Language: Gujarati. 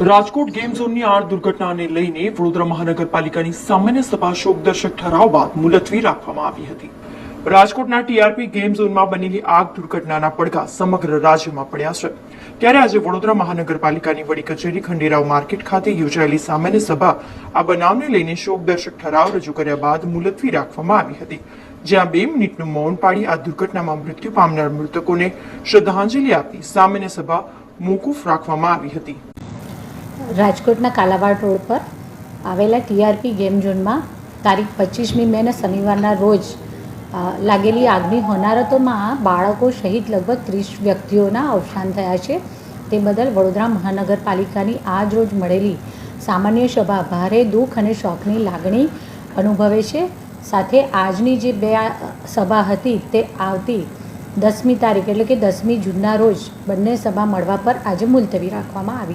રાજકોટ ગેમ ઝોનની આગ દુર્ઘટનાને લઈને વડોદરા મહાનગરપાલિકાની સામાન્ય સભા શોકદર્શક ઠરાવ બાદ મુલતવી રાખવામાં આવી હતી. રાજકોટના ટીઆરપી ગેમ ઝોનમાં બનેલી આગ દુર્ઘટનાના પડઘા સમગ્ર રાજ્યમાં પડ્યા છે. ત્યારે આજે વડોદરા મહાનગરપાલિકાની વડી કચેરી ખંડેરાવ માર્કેટ ખાતે યોજાયેલી સામાન્ય સભા આ બનાવને લઈને શોકદર્શક ઠરાવ રજૂ કર્યા બાદ મુલતવી રાખવામાં આવી હતી. જ્યાં બે મિનિટનું મૌન પાડી આ દુર્ઘટનામાં મૃત્યુ પામનાર મૃતકોને શ્રદ્ધાંજલિ આપી સામાન્ય સભા મોકૂફ રાખવામાં આવી હતી. રાજકોટના કાલાવાડ રોડ પર આવેલા ટીઆરપી ગેમ ઝોનમાં તારીખ પચીસમી મેના શનિવારના રોજ લાગેલી આગની હોનારતોમાં બાળકો સહિત લગભગ ત્રીસ વ્યક્તિઓના અવસાન થયા છે. તે બદલ વડોદરા મહાનગરપાલિકાની આજ રોજ મળેલી સામાન્ય સભા ભારે દુઃખ અને શોકની લાગણી અનુભવે છે. સાથે આજની જે બે સભા હતી તે આવતી દસમી તારીખ એટલે કે દસમી જૂનના રોજ બંને સભા મળવા પર આજે મુલતવી રાખવામાં આવી છે.